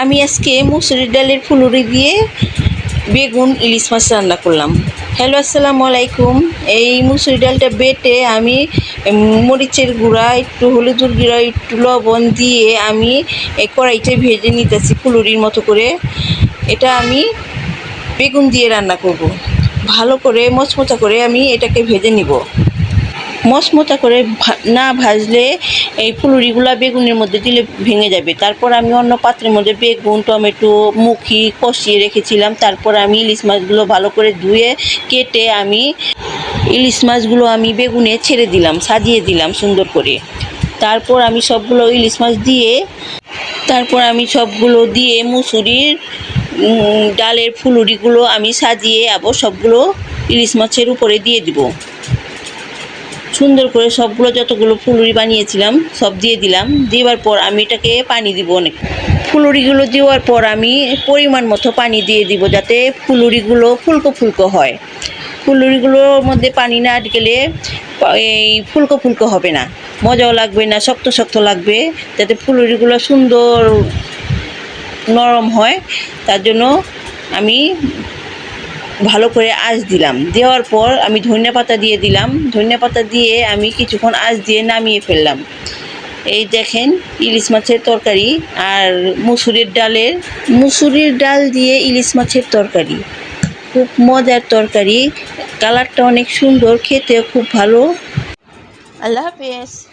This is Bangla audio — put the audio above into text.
আমি আজকে মুসুরির ডালের ফুলুরি দিয়ে বেগুন, ইলিশ মাছ রান্না করলাম। হ্যালো, আসসালামু আলাইকুম। এই মুসুরি ডালটা বেটে আমি মরিচের গুঁড়া, একটু হলুদের গুঁড়া, একটু লবণ দিয়ে আমি এই কড়াইতে ভেজে নিতেছি ফুলুরির মতো করে। এটা আমি বেগুন দিয়ে রান্না করব। ভালো করে মচমচা করে আমি এটাকে ভেজে নিব। মশমতা করে না ভাজলে এই ফুলুরিগুলা বেগুনের মধ্যে দিলে ভেঙে যাবে। তারপর আমি অন্য পাত্রের মধ্যে বেগুন, টমেটো, মুখি কষিয়ে রেখেছিলাম। তারপর আমি ইলিশ মাছগুলো ভালো করে ধুয়ে কেটে আমি ইলিশ মাছগুলো আমি বেগুনে ছেড়ে দিলাম, সাজিয়ে দিলাম সুন্দর করে। তারপর আমি সবগুলো ইলিশ মাছ দিয়ে, তারপর আমি সবগুলো দিয়ে মুসুরির ডালের ফুলুরিগুলো আমি সাজিয়ে আবার সবগুলো ইলিশ মাছের উপরে দিয়ে দিব। সুন্দর করে সবগুলো যতগুলো ফুলুরি বানিয়েছিলাম, সব দিয়ে দিলাম। দেওয়ার পর আমি এটাকে পানি দিব অনেক। ফুলুরিগুলো দেওয়ার পর আমি পরিমাণ মতো পানি দিয়ে দিব যাতে ফুলুরিগুলো ফুলকো ফুলকো হয়। ফুলুরিগুলোর মধ্যে পানি না গেলে এই ফুলকো ফুলকো হবে না। মজাও লাগবে না, শক্ত শক্ত লাগবে, যাতে ফুলুরিগুলো সুন্দর নরম হয়। তার জন্য আমি ভালো করে আঁচ দিলাম। দেওয়ার পর আমি ধনিয়া পাতা দিয়ে দিলাম। ধনিয়া পাতা দিয়ে আমি কিছুক্ষণ আঁচ দিয়ে নামিয়ে ফেললাম। এই দেখেন, ইলিশ মাছের তরকারি আর মুসুরির ডালের মুসুরির ডাল দিয়ে ইলিশ মাছের তরকারি। খুব মজার তরকারি। কালারটা অনেক সুন্দর খেতে খুব ভালো। আল্লাহ হাফেজ।